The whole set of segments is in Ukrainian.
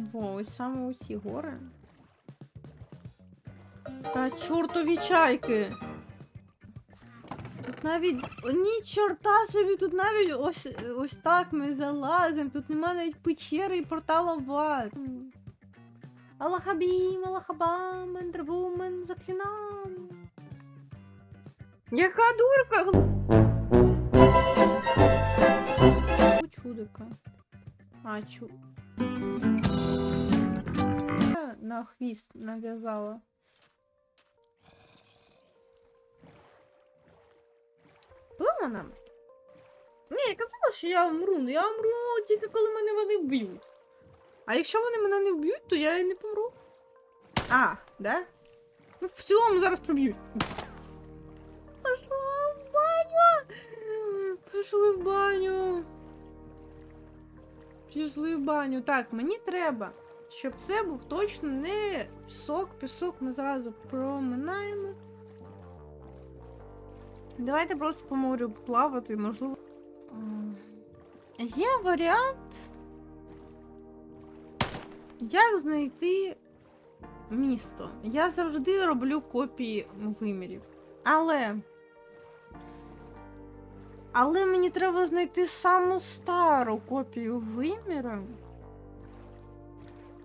Во, ось саме оці гори. Та чортові чайки. Тут навіть. Ні, чорта собі, тут навіть ось, ось так ми залазимо. Тут немає навіть печери і портала в ад. Аллахабім, Аллахабам, Ендервумен, заклинам. Яка дурка! Чудика. А, чу. На хвіст нав'язала. Була вона? Ні, я казала, що я вмру, ну я вмру тільки коли мене вони вб'ють. А якщо вони мене не вб'ють, то я і не помру. А, да? Ну, в цілому зараз проб'ють. Пошла в баню! Пішли в баню. Пішли в баню. Так, мені треба, щоб це був точно не пісок. Пісок ми зразу проминаємо. Давайте просто по морю плавати, можливо. Є варіант. Як знайти місто? Я завжди роблю копії вимірів. Але. Але мені треба знайти саму стару копію виміра.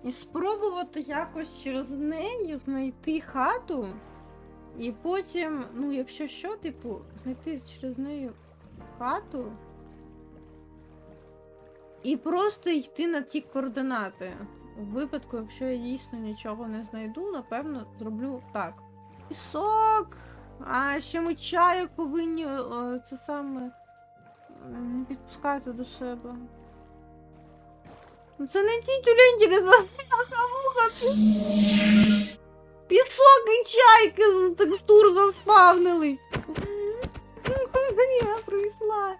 І спробувати якось через неї знайти хату. І потім, ну, якщо що, типу, знайти через неї хату. І просто йти на ті координати. У випадку, якщо я дійсно нічого не знайду, напевно, зроблю так. Пісок! А ще ми чайок повинні о, це саме не підпускати до себе. Ну це не ті тюленчики, це муха. Пісок і чайки з текстур заспавнились. Я прийшла.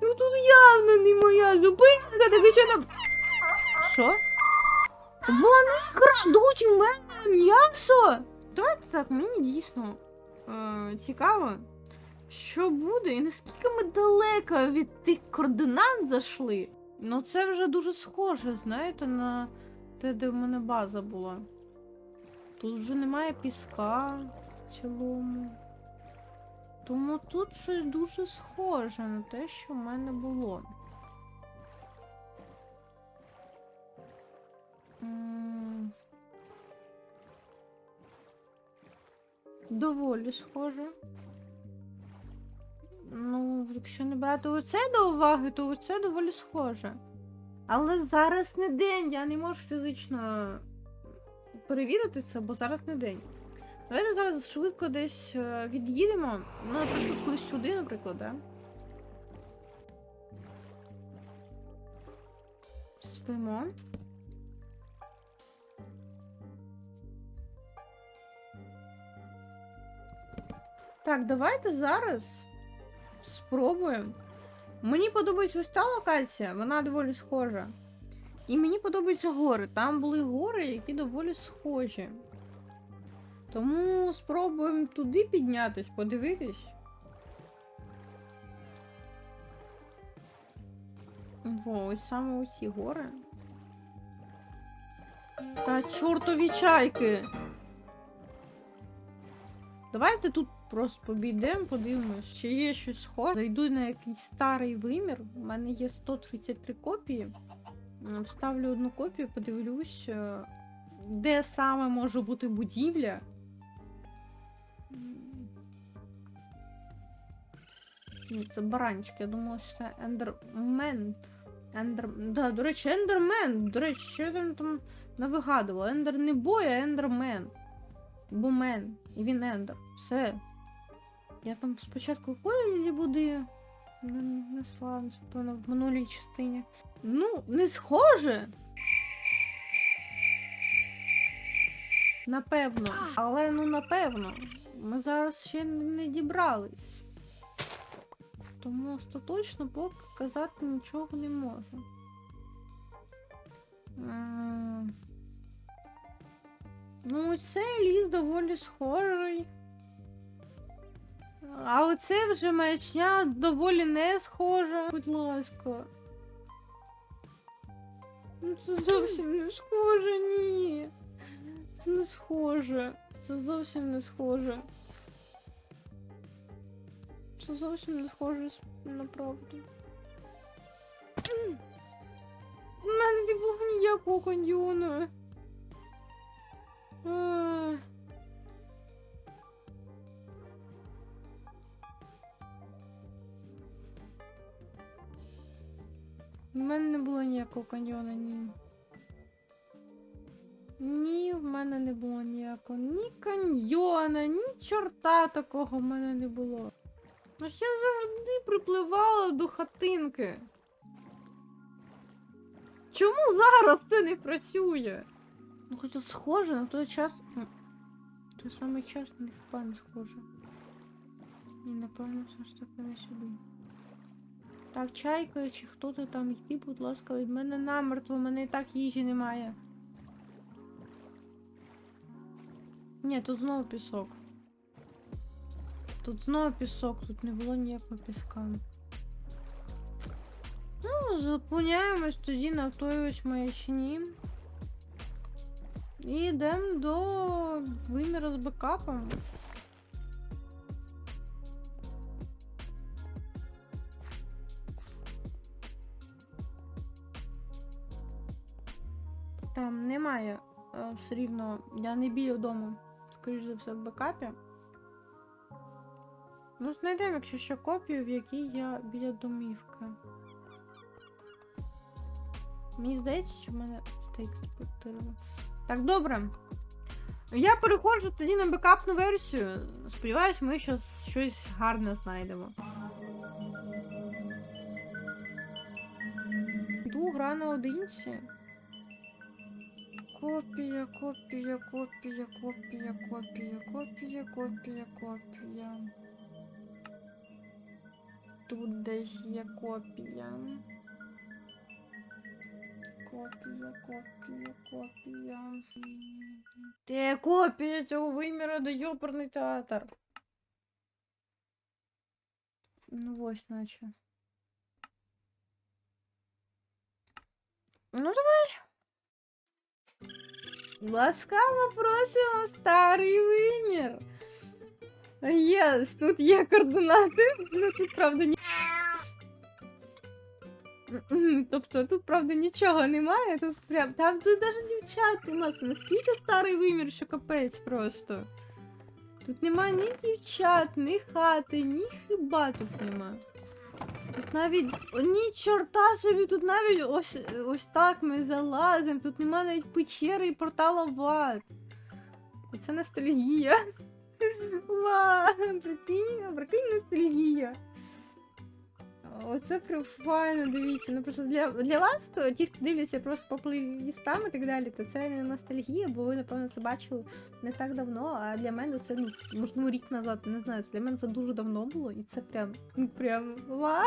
Ну тут явно не моя зупинка, так що там. Що? Вони крадуть у мене м'ясо. Давайте так, мені дійсно е, цікаво, що буде і наскільки ми далеко від тих координат зайшли. Ну це вже дуже схоже, знаєте, на те, де в мене база була. Тут вже немає піска в цілому. Тому тут щось дуже схоже на те, що в мене було. Доволі схоже. Ну, якщо не брати оце до уваги, то оце доволі схоже. Але зараз не день, я не можу фізично перевірити це, бо зараз не день. Давайте зараз швидко десь е, від'їдемо. Ну, наприклад, кудись сюди, наприклад, да? Спимо. Так, давайте зараз спробуємо. Мені подобається ось та локація, вона доволі схожа. І мені подобаються гори. Там були гори, які доволі схожі. Тому спробуємо туди піднятись, подивитись. Во, ось саме оці гори. Та чортові чайки. Давайте тут просто побійдемо, подивимось, чи є щось схоже. Зайду на якийсь старий вимір. У мене є 133 копії. Вставлю одну копію, подивлюсь, е, де саме може бути будівля. Ні, це баранчик. Я думала, що це ендермен. Ендер... Да, до речі, ендермен. До речі, що я там, там навигадувала? Ендер не бой, а ендермен. Бо мен. І він ендер. Все. Я там спочатку колі буде. Не, не це, певно, в минулій частині. Ну, не схоже. Напевно. Але ну напевно. Ми зараз ще не дібрались. Тому остаточно поки казати нічого не можу. М. Ну, цей ліс доволі схожий. А оце вже маячня доволі не схожа. Будь ласка. Ну це зовсім не схоже, ні. Це не схоже. Це зовсім не схоже. Це зовсім не схоже на правду. У мене не було ніякого каньйону. У мене не було ніякого каньйону, ні. Ні, в мене не було ніякого. Ні каньйона, ні чорта такого в мене не було. Ну я завжди припливала до хатинки. Чому зараз це не працює? Ну, хоча схоже на той час. Той самий час не хіба не схоже. І напевно все ж таки не сюди. Так, чайка, чи хто ти там йди, будь ласка, від мене намертво, в мене і так їжі немає. Ні, тут знову пісок. Тут знову пісок, тут не було ніякого піска. Ну, зупиняємось тоді на той маячні. І йдемо до виміра з бекапом. Немає е, все рівно. Я не біля дому. Скоріше за все, в бекапі. Ну, знайдемо, якщо що копію, в якій я біля домівки. Мені здається, що в мене стейк спортили. Так, добре. Я переходжу тоді на бекапну версію. Сподіваюсь, ми щось, щось гарне знайдемо. Йду гра наодинці. Копія, копія, копія, копія, копія, копія, копія, копія. Тут десь є копія. Копія, копія, копія. Де копія цього виміру до йоперний театр? Ну ось наче. Ну давай. Ласкаво просимо в старий вимір. Єс, тут є координати. Ну тут правда ні. Тобто тут правда нічого немає. Тут прям там тут навіть дівчат нема. Це настільки старий вимір, що капець просто. Тут нема ні дівчат, ні хати, ні хіба тут нема. Тут навіть ні чорта собі, тут навіть ось, ось так ми залазимо. Тут нема навіть печери і портала в ад. Оце ностальгія. Ва, прикинь, прикинь ностальгія. Оце прям файно, дивіться. Ну просто для, для вас, то ті, хто дивляться просто по плейлістам і так далі, то це не ностальгія, бо ви, напевно, це бачили не так давно, а для мене це, ну, можливо, рік назад, не знаю, для мене це дуже давно було, і це прям, ну прям ва,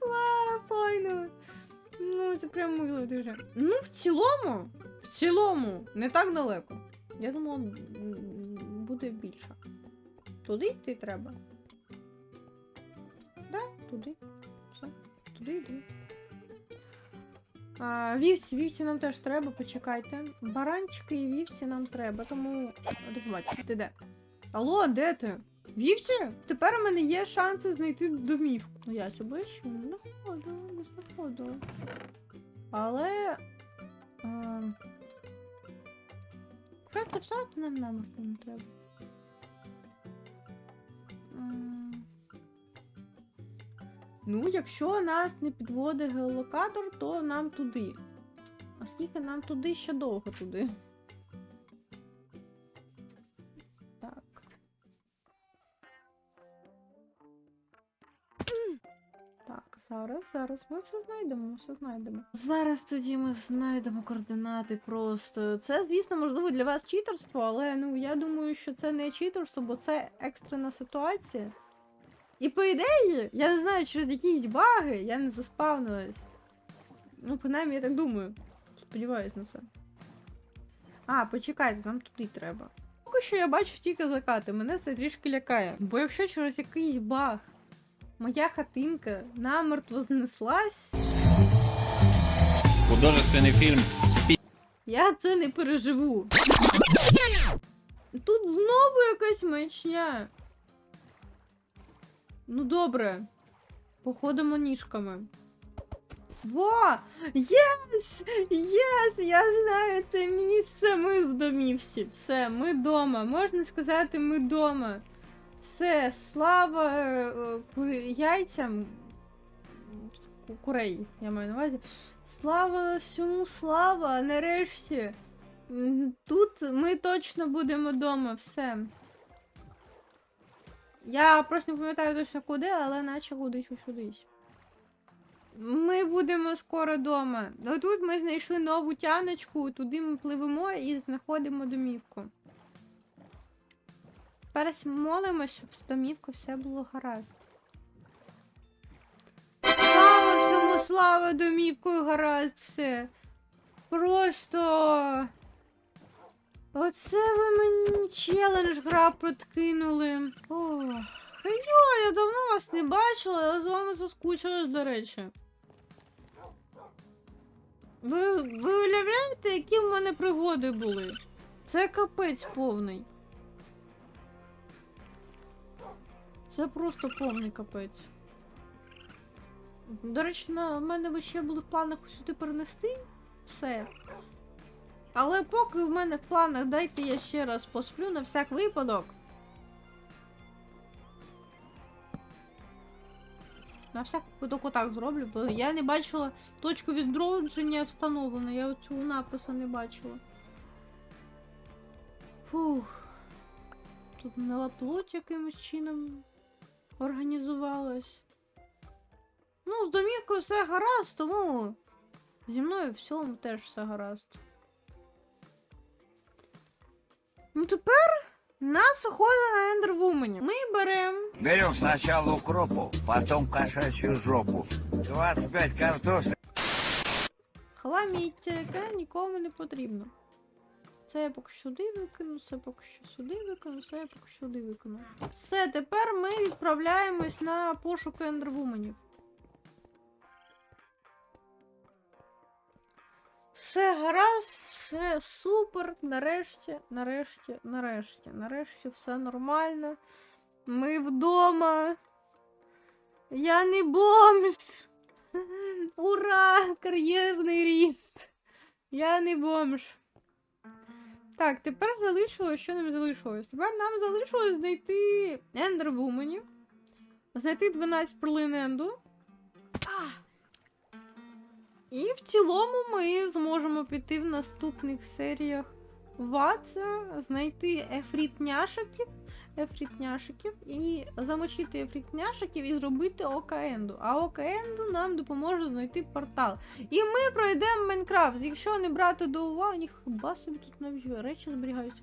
ва, файно. Ну, це прям мило дуже. Ну, в цілому, в цілому, не так далеко. Я думала, буде більше. Туди йти треба. Туди. Все, туди йду. А, вівці, вівці нам теж треба, почекайте. Баранчики і вівці нам треба, тому. До побачення, ти де? Алло, де ти? Вівці? Тепер у мене є шанси знайти домівку. Ну я цю бачу, не знаходила, не знаходила. Але. А... Що все, нам нам не треба. Ну, якщо нас не підводить геолокатор, то нам туди. А скільки нам туди ще довго туди. Так. Так, зараз, зараз ми все знайдемо, все знайдемо. Зараз тоді ми знайдемо координати просто. Це, звісно, можливо, для вас читерство, але ну я думаю, що це не читерство, бо це екстрена ситуація. І по ідеї, я не знаю, через якісь баги я не заспавнилась. Ну, принаймні, я так думаю. Сподіваюсь на це. А, почекайте, нам туди треба. Поки що я бачу тільки закати, мене це трішки лякає. Бо якщо через якийсь баг моя хатинка намертво знеслась. Художественный фильм «Спи». Я це не переживу. Тут знову якась маячня. Ну добре. Походимо ніжками. Во! Єс! Єс! Я знаю це місце. Ми в домівці. Все, ми дома. Можна сказати, ми дома. Все, слава е, е, яйцям. Курей, я маю на увазі. Слава всьому слава! Нарешті. Тут ми точно будемо вдома, все. Я просто не пам'ятаю точно куди, але наче кудись сюдись. Ми будемо скоро вдома. Тут ми знайшли нову тяночку, туди ми пливемо і знаходимо домівку. Тепер молимося, щоб з домівкою все було гаразд. Слава всьому, слава домівкою гаразд все. Просто. Оце ви мені челендж гра подкинули. Ох. Йо, я давно вас не бачила, я з вами соскучилась, до речі. Ви, ви уявляєте, які в мене пригоди були? Це капець повний. Це просто повний капець. До речі, на в мене ще були в планах сюди перенести все. Але поки в мене в планах дайте я ще раз посплю на всяк випадок. На всяк випадок отак зроблю, бо я не бачила точку відродження встановлено, я цього напису не бачила. Фух. Тут плоть якимось чином організувалась. Ну, з домівкою все гаразд, тому зі мною в цілому теж все гаразд. Ну тепер нас охота на Ендервумені. Ми беремо Берем сначала укропу, потом кошачью жопу. 25 картошек. хламіття, яке нікому не потрібно. Це я поки сюди викину, це поки що сюди викину, це я поки сюди викину. Все, тепер ми відправляємось на пошуки ендервуменів. Все гаразд, все супер. Нарешті, нарешті, нарешті, нарешті все нормально. Ми вдома. Я не бомж. Ура! Кар'єрний ріст. Я не бомж. Так, тепер залишилось, що нам залишилось? Тепер нам залишилось знайти ендервуменів, знайти 12 перлин енду. І в цілому ми зможемо піти в наступних серіях в Ацео, знайти ефрітняшиків, ефрітняшиків і замочити ефрітняшиків і зробити Окаенду. А Окаенду нам допоможе знайти портал. І ми пройдемо Майнкрафт. Якщо не брати до уваги, хіба собі тут навіть речі зберігаються.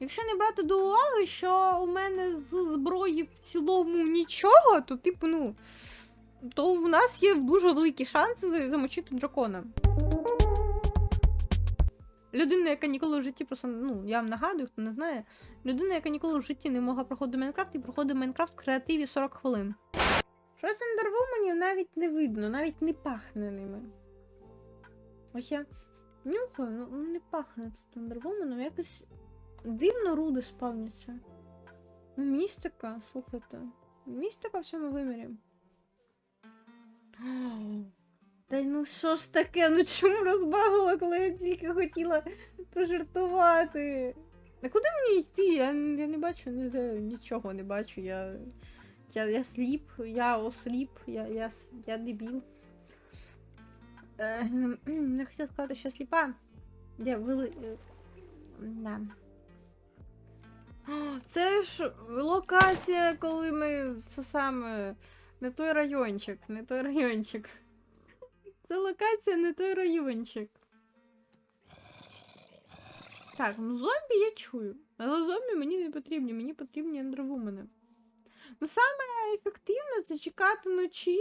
Якщо не брати до уваги, що у мене з зброї в цілому нічого, то типу, ну. То у нас є дуже великі шанси замочити дракона. Людина, яка ніколи в житті просто, ну, я вам нагадую, хто не знає. Людина, яка ніколи в житті не могла проходити Майнкрафт і проходить Майнкрафт в креативі 40 хвилин. Щось ендервуменів навіть не видно, навіть не пахне ними. Ось я нюхаю, ну ну, не пахне тут ендервуменом, якось дивно руди спавняться. Ну, містика, слухайте. Містика в цьому вимірі. Та ну що ж таке? Ну чому розбагала, коли я тільки хотіла пожартувати? А куди мені йти? Я, я не бачу ніде, нічого не бачу. Я, я, я сліп, я осліп, я, я, я дебіл. Е, не хотіла сказати, що сліпа. Я вели... е, Да. Це ж локація, коли ми це саме. Не той райончик, не той райончик. Це локація, не той райончик. Так, ну зомбі я чую. Але зомбі мені не потрібні, мені потрібні ендервумени. Ну, саме ефективне це чекати ночі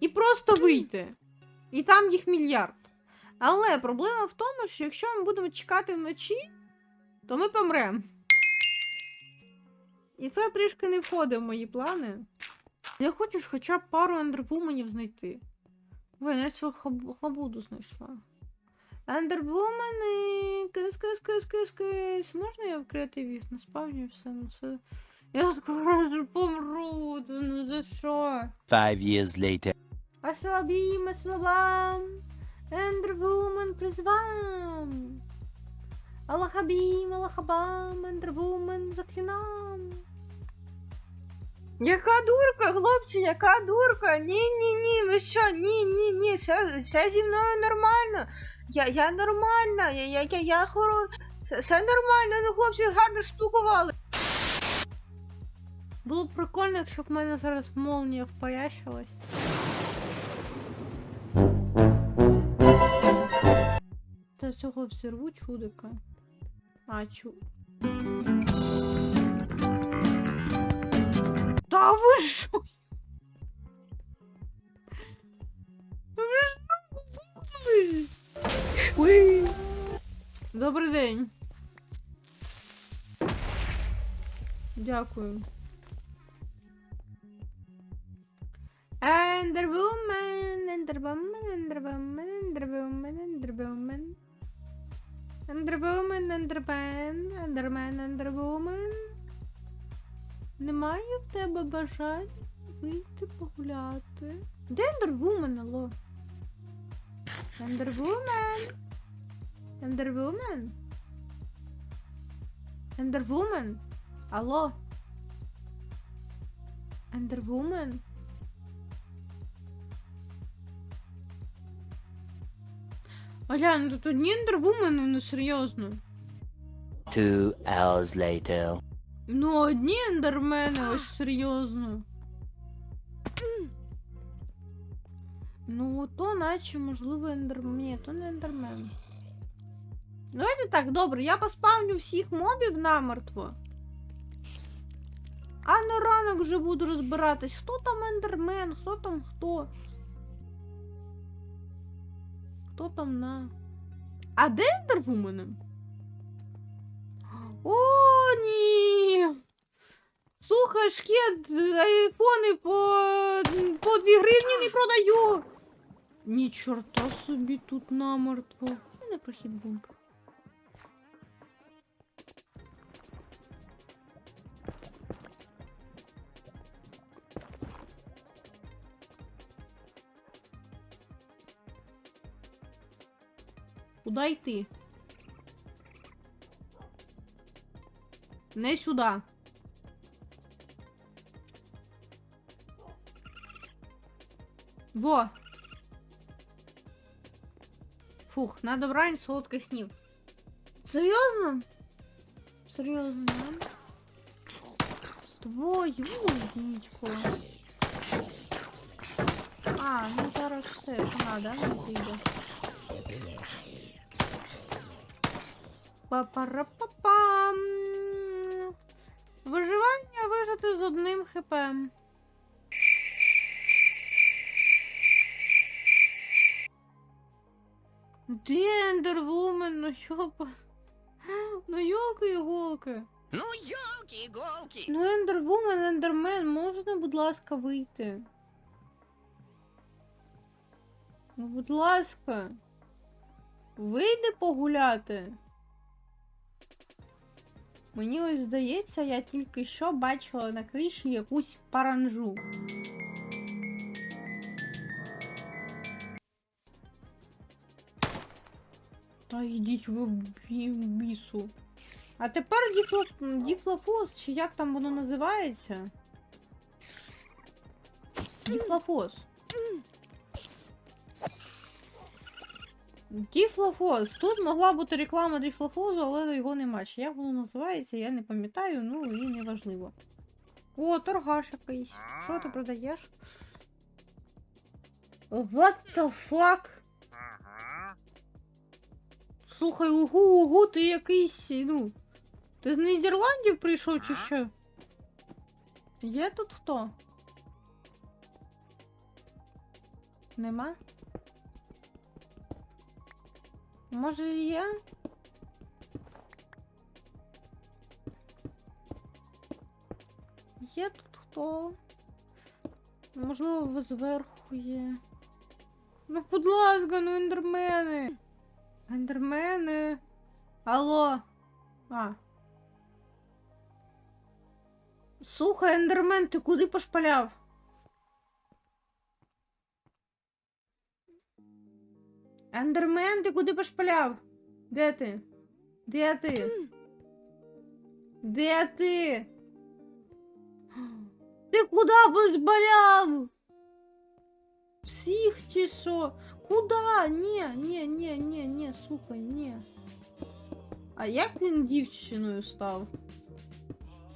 і просто вийти. І там їх мільярд. Але проблема в тому, що якщо ми будемо чекати вночі, то ми помремо. І це трішки не входить в мої плани. Я хочу ж хоча б пару ендервуменів знайти. Ой, я цю хаб- хабуду знайшла. Ендервумени, кис, кис, кис, кис, кис. Можна я в креативі наспавню все? Ну це. Я скоро помру, ну за що? Five years later. Аслабім, аслабам, Ендервумен призвам. Аллахабім, Аллахабам, Ендервумен заклинам. Яка дурка, хлопці, яка дурка? Ні, ні, ні, ви що? Ні, ні, ні, все, все зі мною нормально. Я, я нормальна, я, я, я, я хоро... Все, все нормально, ну хлопці гарно штукували. Було б прикольно, якщо б в мене зараз молнія впаящилась. Та цього взірву чудика. А, чу. Та ви що? Ви що? Добрий день. Дякую. Enderwoman, Enderwoman, Enderwoman, Enderwoman, Enderwoman. Enderwoman, Enderman, Enderman, Enderwoman. Немає в тебе бажань вийти погуляти. Де Enderwoman, алло? Enderwoman. Enderwoman. Enderwoman. Алло. Enderwoman. Аля, ну тут одні ендервумени, ну серйозно. Two hours later. Ну, одні ендермени, ось серйозно. Ну, то наче, можливо, ендермен. Ні, то не ендермен. Давайте так, добре, я поспавню всіх мобів намертво. А на ранок вже буду розбиратись, хто там ендермен, хто там хто. Хто там на. А де ендервумени? О, ні! Слухай, шкет, айфони по, по 2 гривні не продаю. Ні, чорта собі тут намертво. У мене прохід бункер. Куда йти? Не сюда. Во. Фух, на добрань солодких снів. Серйозно? Серйозно, да? Твою дідько. А, ну зараз все, вона, да, не зійде. Па-пара-па-пам. Хп. Де ендервумен? Ну йопа. Ну йолки іголки. Ну, елки-иголки! Ну ендервумен, ендермен, можна, будь ласка, вийти? Ну, будь ласка. Вийди погуляти. Мені ось здається, я тільки що бачила на криші якусь паранжу. Та йдіть ви бісу. А тепер діфло... діфлофос, чи як там воно називається? Діфлофос. Діфлофос. Тут могла бути реклама діфлофозу, але його нема. Чи як воно називається, я не пам'ятаю, ну і не важливо. О, торгаш якийсь. Що ти продаєш? What the fuck? Слухай, угу, угу, ти якийсь, ну. Ти з Нідерландів прийшов чи що? Є тут хто? Нема? Може є? Є тут хто? Можливо, зверху є. Ну, будь ласка, ну ендермени. Ендермени. Алло. А. Слухай, ендермен, ти куди пошпаляв? Ендермен, ти куди пошпаляв? Де ти? Де ти? Де ти? Ти куди позбаляв? Всіх чи що? Куда? Ні, ні, ні, ні, ні, слухай, ні. А як він дівчиною став?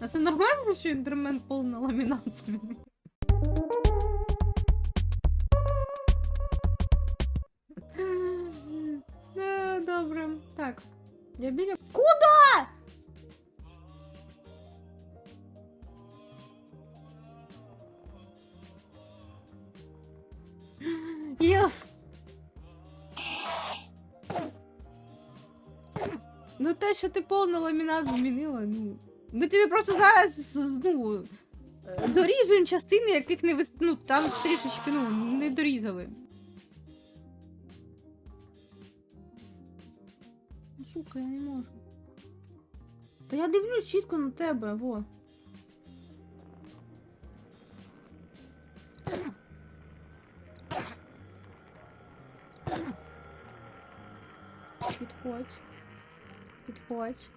А це нормально, що інтермент повний ламінат змінив? Я біля. Куда? Єс! Ну те, що ти повний ламінат змінила, ну. Ми тобі просто зараз, ну, доріжуємо частини, яких не вис... ну, там трішечки, ну, не дорізали. Сука, я не можу. Та я дивлюсь чітко на тебе, во. Підходь. Підходь.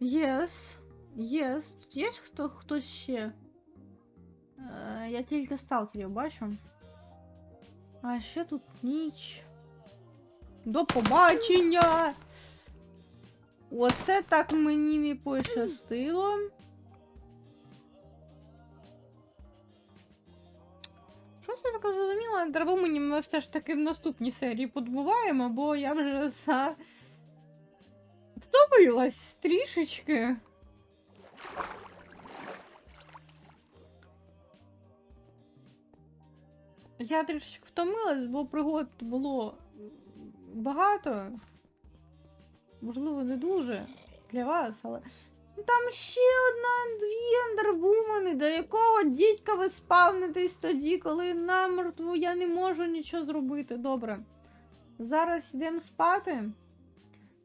Єс. Єс. Тут є хто, хто ще? Е, я тільки сталкерів бачу. А ще тут ніч. До побачення! Оце так мені не пощастило. Щось я так зрозуміла, треба мені ми все ж таки в наступній серії подбуваємо, бо я вже за... втомилась трішечки. Я трішечки втомилась, бо пригод було багато. Можливо, не дуже для вас, але. Ну, Там ще одна дві ендервумани, до якого дідька ви спавнитесь тоді, коли намертво я не можу нічого зробити. Добре. Зараз йдемо спати.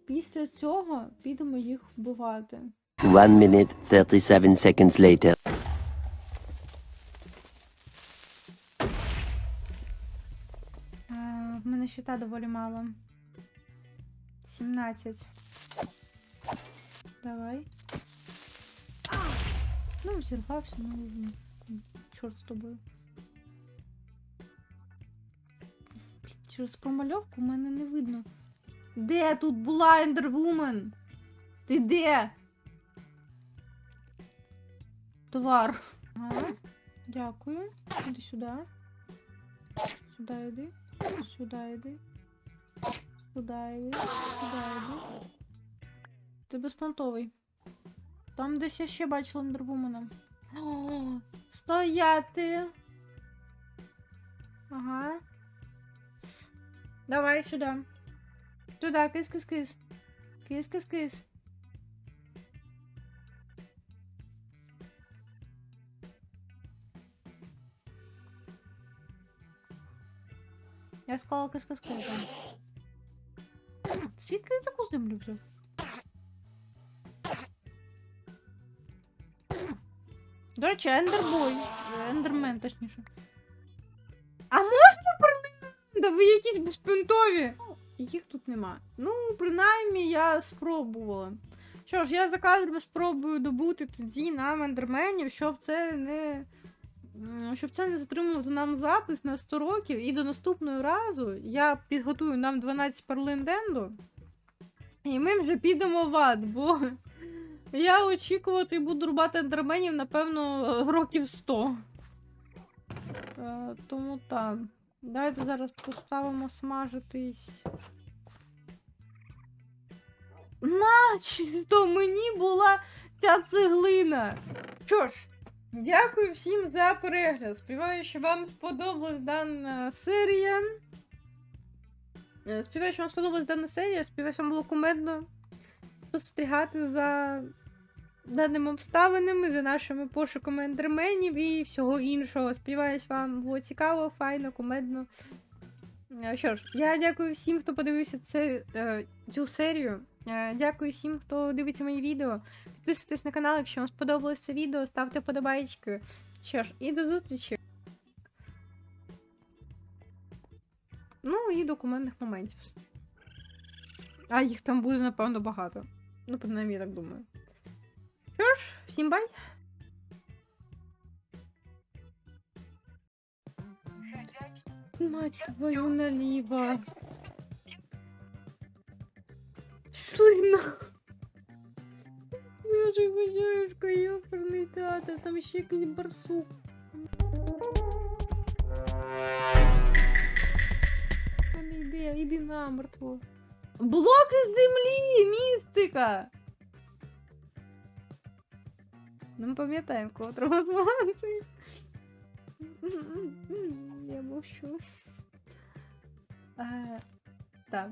Після цього підемо їх вбивати. One minute, 37 seconds later. Щита доволі мало. 17. Давай. Ну, взірвався, ну. Чорт з тобою. Через промальовку в мене не видно. Де тут була Ендервумен? Ти де? Твар. Ага. Дякую. Іди сюди. Сюди йди. Сюди йди. Сюди йди. Сюди йди. Ти безпонтовий. Там десь я ще бачила ендервумена. Стояти. Ага. Давай сюди. Сюди, кис кис Я сказала кис кис кис Звідки я таку землю взяв? До речі, ендербой. Ендермен, точніше. А можна перлина? Да ви якісь безпонтові. Їх тут нема. Ну, принаймні, я спробувала. Що ж, я за кадром спробую добути тоді нам ендерменів, щоб це не. Щоб це не затримувати нам запис на 100 років, і до наступного разу я підготую нам 12 перлин Денду, і ми вже підемо в ад, бо я очікувати буду рубати ендерменів, напевно, років 100. Е, тому так. Давайте зараз поставимо смажитись. Начебто мені була ця цеглина. Що ж, дякую всім за перегляд. Сподіваюся, що вам сподобалась дана серія. Е, Сподіваюся, що вам сподобалась дана серія. Сподіваюся, вам було кумедно спостерігати за даними обставинами, за нашими пошуками ендерменів і всього іншого. Сподіваюсь, вам було цікаво, файно, кумедно. Е, Що ж, я дякую всім, хто подивився це, е, цю серію. Дякую всім, хто дивиться мої відео. Підписуйтесь на канал, якщо вам сподобалось це відео, ставте подобайки. Що ж, і до зустрічі. Ну і документних моментів. А їх там буде, напевно, багато. Ну, принаймні, я так думаю. Що ж, всім бай! Мать твою наліво. Слина. Боже, хозяюшка, ёперний театр, там ще якийсь барсук. А Не йди, йди намертво. Блоки землі, містика! Ну, ми пам'ятаємо, кого треба звати. Я мовчу. Е, Так.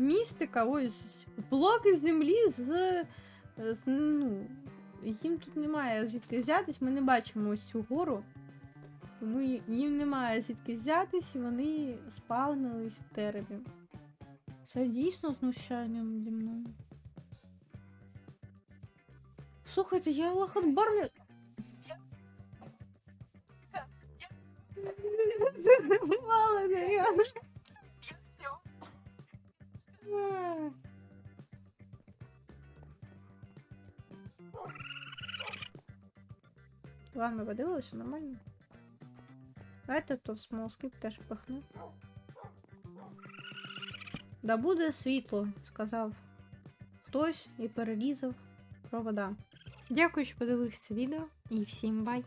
Містика, ось блоки землі з, з ну, їм тут немає звідки взятись, ми не бачимо ось цю гору. Тому їм немає звідки взятись, і вони спавнились в теребі. Це дійсно знущання наді мною. Слухайте, я Аллахадбар не... Мало не я. А. Ладно, подивилися, нормально. Давайте то в смолскип теж пихну. Да буде світло, сказав хтось і перерізав провода. Дякую, що подивилися відео і всім бай!